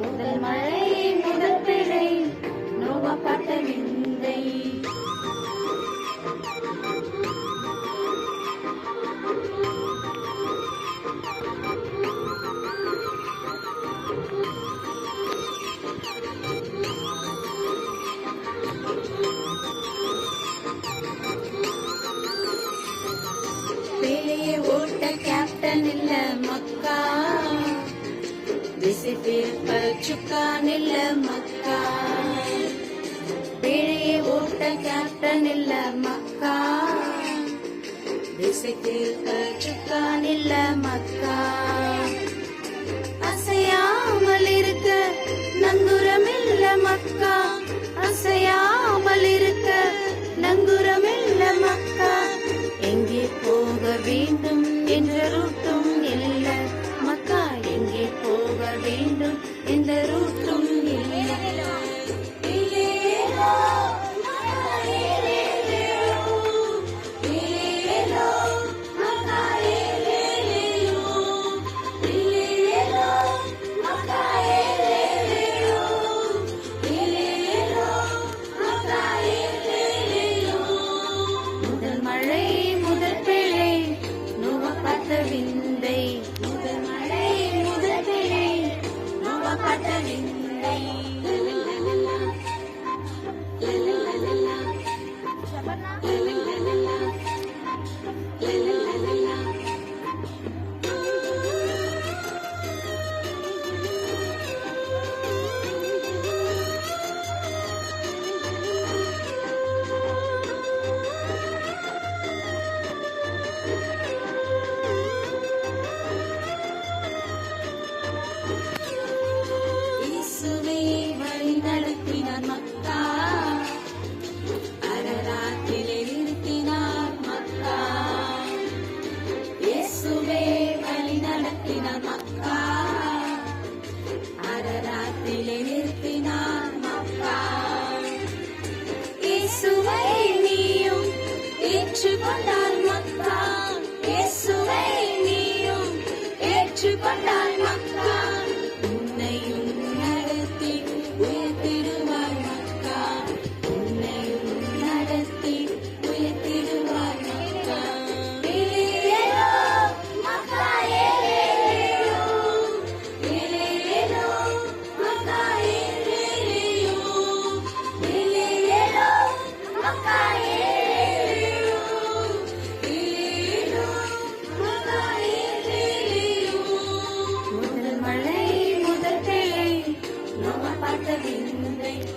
முதல் மழை முதல் பிழை நோவப்பட்ட விந்தை. பேலையை ஓட்ட கேப்டன் இல்ல மக்கா. விசித்திருப்ப சுக்கா நில்ல மக்கா. பிழையை ஓட்ட கேப்டன் இல்ல மக்கா. விசித்திருப்ப சுக்கா நில்ல மக்கா. அசையாமல் இருக்க நங்குரம் இல்ல மக்கா. அசையாமல் இருக்க நங்குரம் இல்ல மக்கா. In Bay. Salamat.